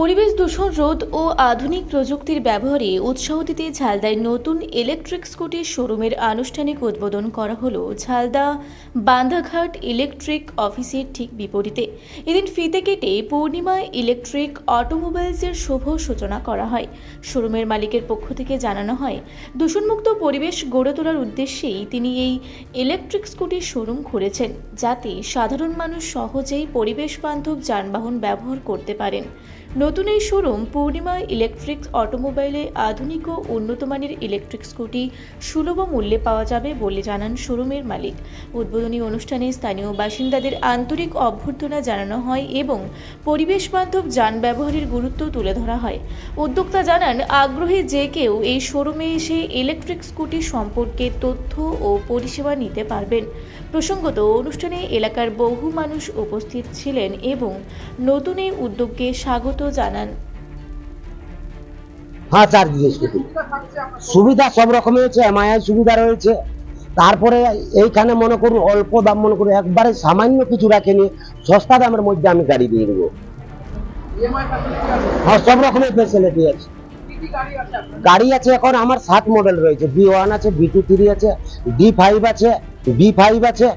পরিবেশ দূষণ রোধ ও আধুনিক প্রযুক্তির ব্যবহারে উৎসাহ দিতে ঝালদায় নতুন ইলেকট্রিক স্কুটির শোরুমের আনুষ্ঠানিক উদ্বোধন করা হলো ঝালদা বান্ধাঘাট ইলেকট্রিক অফিসের ঠিক বিপরীতে। এদিন ফিতে কেটে পূর্ণিমা ইলেকট্রিক অটোমোবাইলসের শুভ সূচনা করা হয়। শোরুমের মালিকের পক্ষ থেকে জানানো হয়, দূষণমুক্ত পরিবেশ গড়ে তোলার উদ্দেশ্যেই তিনি এই ইলেকট্রিক স্কুটির শোরুম খুলেছেন, যাতে সাধারণ মানুষ সহজেই পরিবেশ বান্ধব যানবাহন ব্যবহার করতে পারেন। নতুন এই শোরুম পূর্ণিমা ইলেকট্রিক্স অটোমোবাইলে আধুনিক ও উন্নতমানের ইলেকট্রিক স্কুটি সুলভ মূল্যে পাওয়া যাবে বলে জানান শোরুমের মালিক। উদ্বোধনী অনুষ্ঠানে স্থানীয় বাসিন্দাদের আন্তরিক অভ্যর্থনা জানানো হয় এবং পরিবেশ বান্ধব যান ব্যবহারের গুরুত্ব তুলে ধরা হয়। উদ্যোক্তা জানান, আগ্রহী যে কেউ এই শোরুমে এসে ইলেকট্রিক স্কুটি সম্পর্কে তথ্য ও পরিষেবা নিতে পারবেন। প্রসঙ্গত, অনুষ্ঠানে এলাকার বহু মানুষ উপস্থিত ছিলেন এবং নতুন এই উদ্যোগকে স্বাগত জানান। হ্যাঁ দিয়ে সুবিধা সব রকমের হচ্ছে এমআইআই সুবিধা রয়েছে। তারপরে এইখানে মনে করুন, অল্প দাম মনে করুন, একবারে সামান্য কিছু রাখেনি, সস্তা দামের মধ্যে আমি গাড়ি দিয়ে দেবো। হ্যাঁ সব রকমের ফেসিলিটি আছে। গাড়ি আছে এখন আমার সাত মডেল রয়েছে। বি ওয়ান আছে বি টু থ্রি আছে ডি ফাইভ আছে বি ফাইভ আছে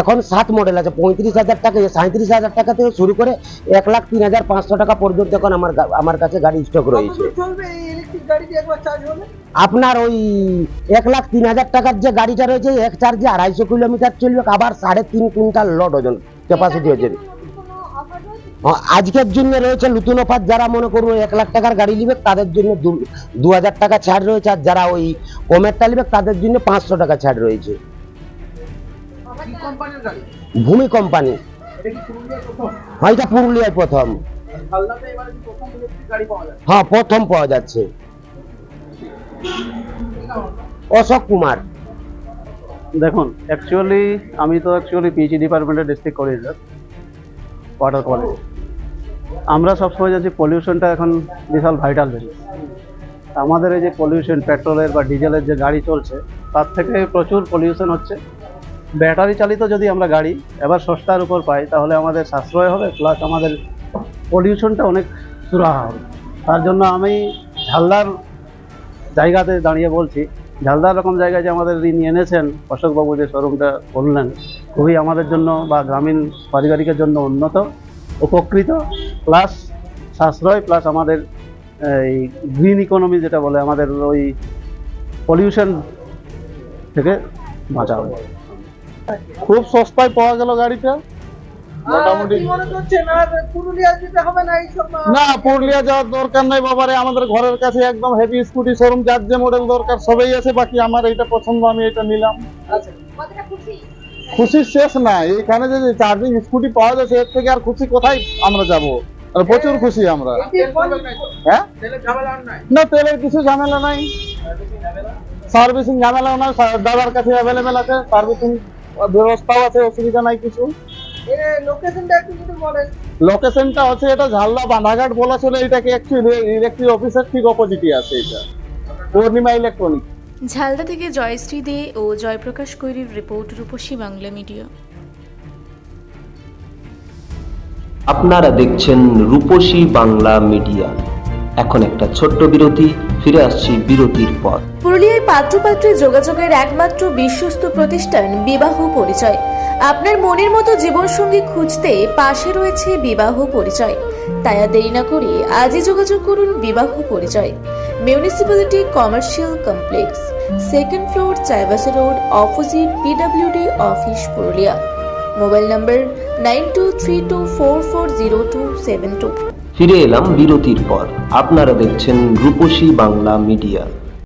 এখন সাত মডেল আছে। পঁয়ত্রিশ হাজার টাকা সাঁত্রিশ হাজার টাকা থেকে শুরু করে এক লাখ তিন হাজার পাঁচশো টাকা পর্যন্ত এখন আমার আমার কাছে গাড়ি স্টক রয়েছে। আপনার ওই এক লাখ তিন হাজার টাকার যে গাড়িটা রয়েছে এক চার্জে আড়াইশো কিলোমিটার চলবে আবার সাড়ে তিন কুইন্টাল লড ওজন ক্যাপাসিটি হচ্ছে হ্যাঁ, আজকের জন্য রয়েছে নতুন অফার। যারা মনে করব এক লাখ টাকার গাড়ি নিবে তাদের জন্য দু- দু হাজার টাকা ছাড় রয়েছে। আর যারা ওই কমেরটা নিবে তাদের জন্য পাঁচশো টাকা ছাড় রয়েছে। কি কোম্পানির গাড়ি? ভূমি কোম্পানি। হ্যাঁ এটা পুরুলিয়ায় প্রথম। হ্যাঁ প্রথম পাওয়া যাচ্ছে? অশোক কুমার। দেখুন অ্যাকচুয়ালি আমি তো অ্যাকচুয়ালি পিএইচডি ডিপার্টমেন্টের ডিস্ট্রিক্ট কোঅর্ডিনেটর ওয়াটার কোয়ালিটি আমরা সবসময় যাচ্ছি পলিউশনটা এখন বিশাল ভাইটাল জিনিস আমাদের এই যে পলিউশন পেট্রোলের বা ডিজেলের যে গাড়ি চলছে, তার থেকে প্রচুর পলিউশন হচ্ছে। ব্যাটারি চালিত যদি আমরা গাড়ি এবার সস্তার উপর পাই, তাহলে আমাদের সাশ্রয় হবে প্লাস আমাদের পলিউশনটা অনেক সুরাহা হবে। তার জন্য আমি ঝালদার জায়গাতে দাঁড়িয়ে বলছি, ঝালদার রকম জায়গায় যে আমাদের ঋণ এনেছেন, অশোকবাবু যে শোরুমটা করলেন খুবই আমাদের জন্য বা গ্রামীণ পারিবারিকের জন্য উন্নত, উপকৃত। প্লাস সাশ্রয় প্লাস আমাদের এই গ্রিন ইকোনমি যেটা বলে আমাদের ওই পলিউশন থেকে বাঁচাবে খুব সস্তায় পাওয়া গেল গাড়িটা। মোটামুটি হবে না পুরুলিয়া যাওয়ার দরকার নাই বাবারে আমাদের ঘরের কাছে একদম হেভি স্কুটি শোরুম যার যে মডেল দরকার সবাই আছে বাকি আমার এইটা পছন্দ আমি এটা নিলাম। আচ্ছা খুশির শেষ না এখানে যে চার্জিং স্কুটি পাওয়া যাচ্ছে এর থেকে আর খুশি কোথায় আমরা যাব? প্রচুর খুশি আমরা? হ্যাঁ? ঝামেলা না তেলের কিছু ঝামেলা নাই। সার্ভিসিং ঝামেলাও নাই দাদার কাছে অ্যাভেলেবেল আছে সার্ভিসিং ব্যবস্থাও আছে অসুবিধা নাই কিছু। লোকেশনটা হচ্ছে এটা ঝালদা বাঁধাঘাট বলা চলে এটাকে অ্যাকচুয়ালি ইলেকট্রিক অফিসের ঠিক অপোজিটই আছে এটা। পূর্ণিমা ইলেকট্রনিক ঝালদা থেকে জয়শ্রী দে ও জয়প্রকাশ কৈরির রিপোর্ট রূপসী বাংলা মিডিয়া। আপনারা দেখছেন রূপসী বাংলা মিডিয়া। এখন একটা ছোট্ট বিরতি ফিরে আসছি বিরতির পর। পুরুলিয়ায় পাত্রপাত্রী যোগাযোগের একমাত্র বিশ্বস্ত প্রতিষ্ঠান বিবাহ পরিচয়। আপনার মনের মতো জীবনসঙ্গী খুঁজতে পাশে রয়েছে বিবাহ পরিচয়। তাই আর দেরি না করে আজই যোগাযোগ করুন বিবাহ পরিচয়। Municipality commercial complex. Second floor Chaibasa road opposite PWD office Purulia mobile number nine two three two four four zero two seven two ফিরে এলাম বিরতির পর। আপনারা দেখছেন রূপসী বাংলা মিডিয়া।